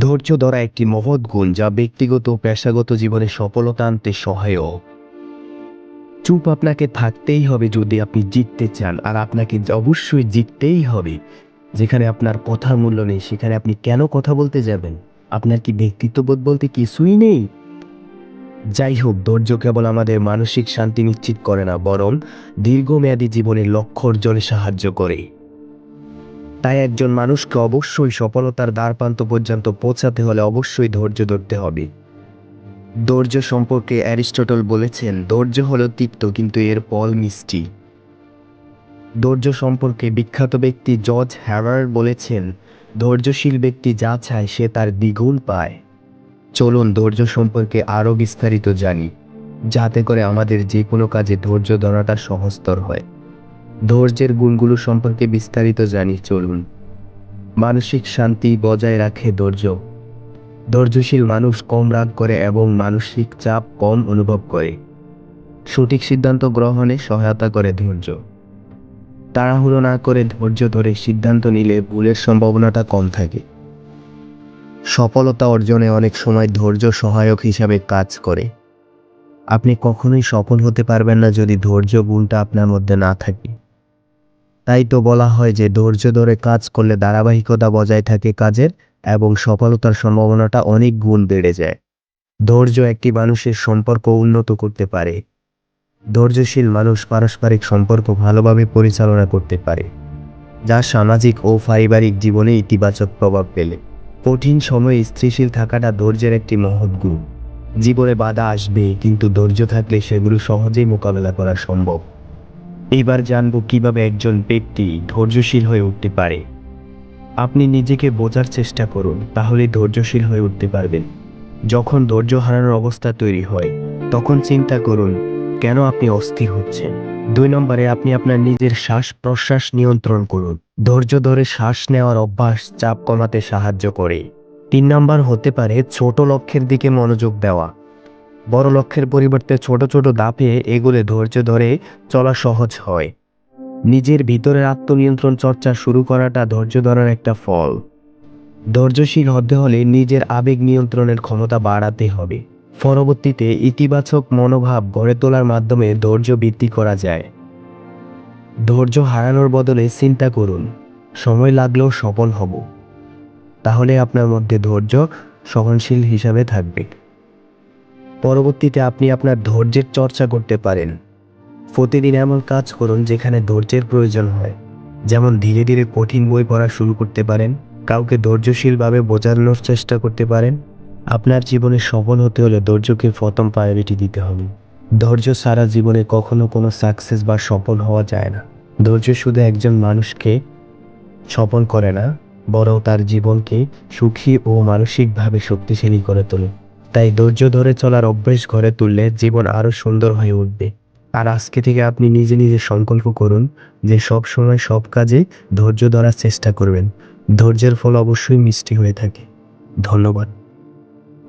ধৈর্য ধরা একটি মহৎ গুণ যা ব্যক্তিগত পেশাগত জীবনে সফলতা আনতে সহায়ক। চুপ আপনাকে থাকতেই হবে যদি আপনি জিততে চান, আর আপনাকে অবশ্যই জিততেই হবে। যেখানে আপনার কথার মূল্য নেই, সেখানে আপনি কেন কথা বলতে যাবেন? আপনার কি ব্যক্তিত্ববোধ বলতে কিছুই নেই? যাই হোক, ধৈর্য কেবল আমাদের মানসিক শান্তি নিশ্চিত করে না, বরং দীর্ঘমেয়াদী জীবনের লক্ষ্য অর্জনে সাহায্য করে। তাই একজন মানুষকে অবশ্যই সফলতার দ্বারপ্রান্ত পর্যন্ত পৌঁছাতে হলে অবশ্যই ধৈর্য ধরতে হবে। ধৈর্য সম্পর্কে অ্যারিস্টটল বলেছেন, ধৈর্য হলো তিক্ত কিন্তু এর ফল মিষ্টি। ধৈর্য সম্পর্কে বিখ্যাত ব্যক্তি জর্জ হ্যাভার বলেছেন, ধৈর্যশীল ব্যক্তি যা চায় সে তার দ্বিগুণ পায়। চলুন ধৈর্য সম্পর্কে আরও বিস্তারিত জানি, যাতে করে আমাদের যে কোনো কাজে ধৈর্য ধরাটা সহজতর হয়। ধৈর্যের গুণগুলো সম্পর্কে বিস্তারিত জানি, চলুন। মানসিক শান্তি বজায় রাখে ধৈর্য। ধৈর্যশীল মানুষ কম রাগ করে এবং মানসিক চাপ কম অনুভব করে। সঠিক সিদ্ধান্ত গ্রহণে সহায়তা করে ধৈর্য। তাড়াহুড়ো না করে ধৈর্য ধরে সিদ্ধান্ত নিলে ভুলের সম্ভাবনাটা কম থাকে। সফলতা অর্জনে অনেক সময় ধৈর্য সহায়ক হিসাবে কাজ করে। আপনি কখনোই সফল হতে পারবেন না যদি ধৈর্য গুণটা আপনার মধ্যে না থাকে। তাই তো বলা হয় যে ধৈর্য ধরে কাজ করলে ধারাবাহিকতা বজায় থাকে কাজের এবং সফলতার সম্ভাবনাটা অনেক গুণ বেড়ে যায়। ধৈর্য একটি মানুষের সম্পর্ক উন্নত করতে পারে। ধৈর্যশীল মানুষ পারস্পরিক সম্পর্ক ভালোভাবে পরিচালনা করতে পারে, যা সামাজিক ও পারিবারিক জীবনে ইতিবাচক প্রভাব ফেলে। কঠিন সময়ে স্থিতিশীল থাকাটা ধৈর্যের একটি মহৎ গুণ। জীবনে বাধা আসবে, কিন্তু ধৈর্য থাকলে সেগুলো সহজেই মোকাবেলা করা সম্ভব। এবার জানব কীভাবে একজন ব্যক্তি ধৈর্যশীল হয়ে উঠতে পারে। আপনি নিজেকে বোঝার চেষ্টা করুন, তাহলে ধৈর্যশীল হয়ে উঠতে পারবেন। যখন ধৈর্য হারানোর অবস্থা তৈরি হয়, তখন চিন্তা করুন, কেন আপনি অস্থির হচ্ছেন? দুই নম্বরে, আপনি আপনার নিজের শ্বাস প্রশ্বাস নিয়ন্ত্রণ করুন। ধৈর্য ধরে শ্বাস নেওয়ার অভ্যাস চাপ কমাতে সাহায্য করে। তিন নম্বর, হতে পারে ছোট লক্ষ্যের দিকে মনোযোগ দেওয়া। বড় লক্ষ্যের পরিবর্তে ছোট ছোট দাপে এগুলে ধৈর্য ধরে চলা সহজ হয়। নিজের ভিতরের আত্মনিয়ন্ত্রণ চর্চা শুরু করাটা ধৈর্য ধরার একটা ফল। ধৈর্যশীল হতে হলে নিজের আবেগ নিয়ন্ত্রণের ক্ষমতা বাড়াতে হবে। পরবর্তীতে ইতিবাচক মনোভাব গড়ে তোলার মাধ্যমে ধৈর্য বৃদ্ধি করা যায়। ধৈর্য হারানোর বদলে চিন্তা করুন, সময় লাগলেও সফল হব। তাহলে আপনার মধ্যে ধৈর্য সহনশীল হিসাবে থাকবে। পরবর্তীতে আপনি আপনার ধৈর্যের চর্চা করতে পারেন। প্রতিদিন এমন কাজ করুন যেখানে ধৈর্যের প্রয়োজন হয়। যেমন ধীরে ধীরে কঠিন বই পড়া শুরু করতে পারেন, কাউকে ধৈর্যশীলভাবে বোঝানোর চেষ্টা করতে পারেন। আপনার জীবনে সফল হতে হলে ধৈর্যকে প্রথম প্রায়োরিটি দিতে হবে। ধৈর্য সারা জীবনে কখনো কোনো সাকসেস বা সফল হওয়া যায় না। ধৈর্য শুধু একজন মানুষকে সফল করে না, বরং তার জীবনকে সুখী ও মানসিকভাবে শক্তিশালী করে তোলে। তাই ধৈর্য ধরে চলার অভ্যেস ঘরে তুললে জীবন আরও সুন্দর হয়ে উঠবে। আর আজকে থেকে আপনি নিজে নিজে সংকল্প করুন যে সব সময় সব কাজে ধৈর্য ধরার চেষ্টা করবেন। ধৈর্যের ফল অবশ্যই মিষ্টি হয়ে থাকে। ধন্যবাদ।